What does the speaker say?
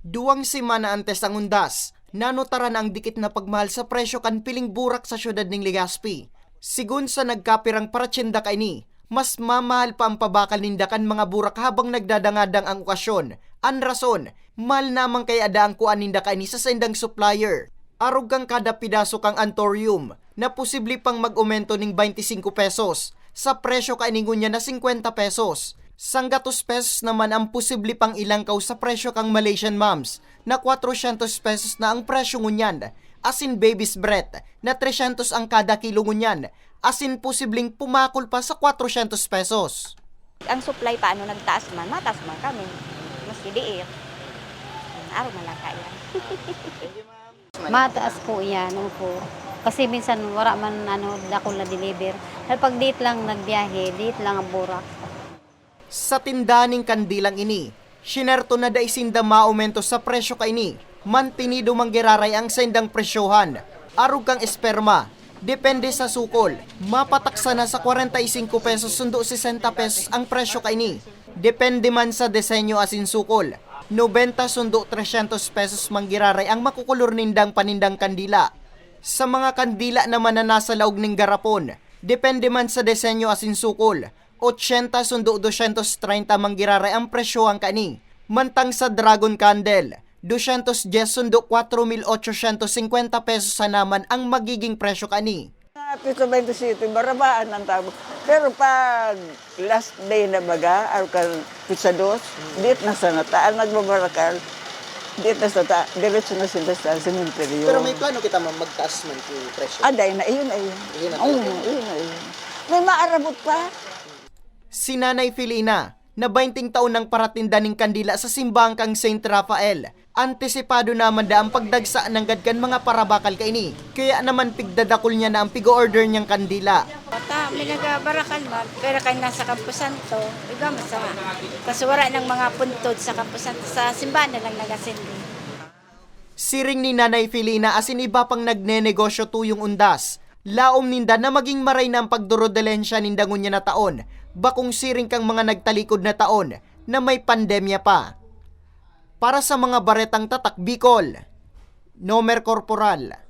Duwang simana antes ang undas, nanotara na ang dikit na pagmahal sa presyo kan piling burak sa syudad ng Legazpi. Sigun sa nagkapirang paratsyenda kaini, mas mamahal pa ang pabakal nindakan mga burak habang nagdadangadang ang okasyon. Ang rason, mahal namang kaya ada ang kuan ninda kaini sa sendang supplier. Arog kang kada pidaso kang antorium na posible pang mag-umento ng 25 pesos sa presyo kainingon niya na 50 pesos. Sanggatos pesos naman ang posible pang ilangkaw sa presyo kang Malaysian moms na 400 pesos na ang presyo ngunyan. Asin baby's breath na 300 ang kada kilo ngunyan. Asin posibleng pumakol pa sa 400 pesos. Ang supply paano nagtaas man, mataas man kami. Mas liit. Araw man lang kaya. Mataas po yan, po. Kasi minsan wala man ano, dako na deliver. Dahil pag date lang nagbiyahe, date lang ang burak. Sa tindaning kandilang ini, sinerto na da isinda maumento sa presyo kaini. Mantinido manggiraray ang sendang presyohan. Arog kang esperma. Depende sa sukol. Mapataksa na sa 45 pesos sundo 60 pesos ang presyo kaini. Depende man sa disenyo asin sukol. 90 sundo 300 pesos manggiraray ang makukulor nindang panindang kandila. Sa mga kandila naman na nasa laog ng garapon, depende man sa disenyo asin sukol. 80 sundo 230 manggiraray ang presyo ang kani. Mantang sa Dragon Candle, 210 sundo 4,850 pesos sa naman ang magiging presyo kani. Pito 27, barabaan ang tabo. Pero pag last day na baga, ar kan pizza dos, dit na sa nataan nagbabarakal, dit na sa ta, diretso na sila sa simenteryo. plano kita ma'am magtaas man yung presyo. Aday na, iyon na iyon. Iyon na Oo, talaga. iyon na iyon. May maarabot pa. Si Nanay Filina, na 20 taon ng paratinda ng kandila sa simbang kang St. Rafael. Antisipado naman da ang pagdagsa ng gadkan mga parabakal kaini. Kaya naman pigdadakol niya na ang pigo-order niyang kandila. Bata, may nagabarakan man, pero kay nasa Camposanto, iba masama. Kasi wala ng mga puntod sa Camposanto, sa simbahan na lang nagasindi. Siring ni Nanay Filina asin iba pang nagnenegosyo tuyong undas. Laom ninda na maging maray na ang pagdurodelensya nindangon niya na taon. Bakong siring kang mga nagtalikod na taon na may pandemya pa. Para sa mga baretang tatak Bicol, Nomer Corporal,